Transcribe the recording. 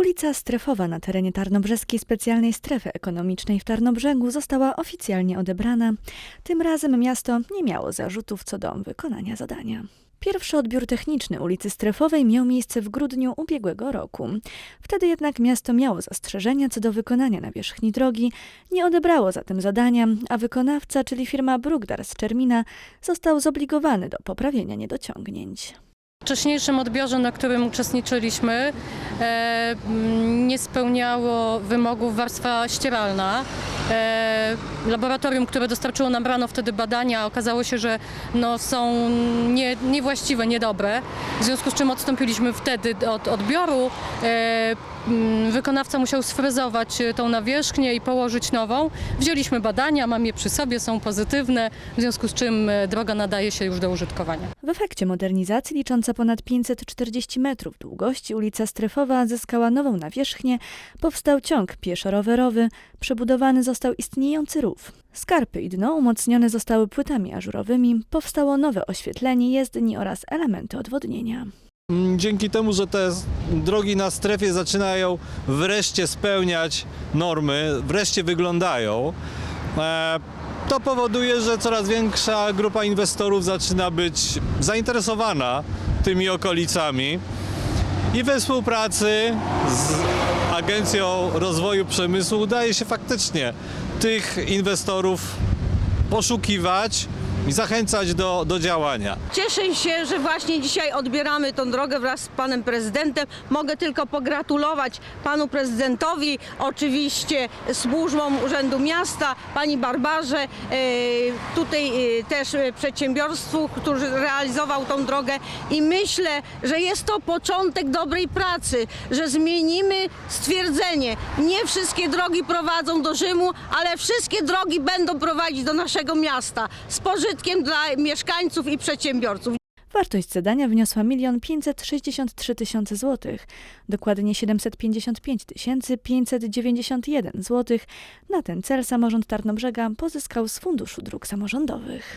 Ulica Strefowa na terenie Tarnobrzeskiej Specjalnej Strefy Ekonomicznej w Tarnobrzegu została oficjalnie odebrana. Tym razem miasto nie miało zarzutów co do wykonania zadania. Pierwszy odbiór techniczny ulicy Strefowej miał miejsce w grudniu ubiegłego roku. Wtedy jednak miasto miało zastrzeżenia co do wykonania nawierzchni drogi, nie odebrało zatem zadania, a wykonawca, czyli firma Brugdar z Czermina, został zobligowany do poprawienia niedociągnięć. W wcześniejszym odbiorze, na którym uczestniczyliśmy, e, nie spełniało wymogów warstwa ścieralna. E, laboratorium, które dostarczyło nam rano wtedy badania, okazało się, że no, są nie, niewłaściwe, niedobre. W związku z czym odstąpiliśmy wtedy od odbioru. E, m, wykonawca musiał sfrezować e, tą nawierzchnię i położyć nową. Wzięliśmy badania, mam je przy sobie, są pozytywne, w związku z czym e, droga nadaje się już do użytkowania. W efekcie modernizacji licząca ponad 540 metrów długości ulica Strefowa zyskała nową nawierzchnię, powstał ciąg pieszo-rowerowy, przebudowany został istniejący rów. Skarpy i dno umocnione zostały płytami ażurowymi, powstało nowe oświetlenie jezdni oraz elementy odwodnienia. Mm, Dzięki temu, że te drogi na strefie zaczynają wreszcie spełniać normy, wreszcie wyglądają, e, to powoduje, że coraz większa grupa inwestorów zaczyna być zainteresowana tymi okolicami. I we współpracy z Agencją Rozwoju Przemysłu udaje się faktycznie tych inwestorów poszukiwać i zachęcać do, do działania. Cieszę się, że właśnie dzisiaj odbieramy tą drogę wraz z panem prezydentem. Mogę tylko pogratulować panu prezydentowi, oczywiście służbom Urzędu Miasta, pani Barbarze, e, tutaj e, też e, przedsiębiorstwu, który realizował tą drogę i myślę, że jest to początek dobrej pracy, że zmienimy stwierdzenie. Nie wszystkie drogi prowadzą do Rzymu, ale wszystkie drogi będą prowadzić do naszego miasta z dla mieszkańców i przedsiębiorców. Wartość zadania wyniosła 1 563 tysiące złotych, dokładnie 755 591 złotych. Na ten cel samorząd Tarnobrzega pozyskał z Funduszu Dróg Samorządowych.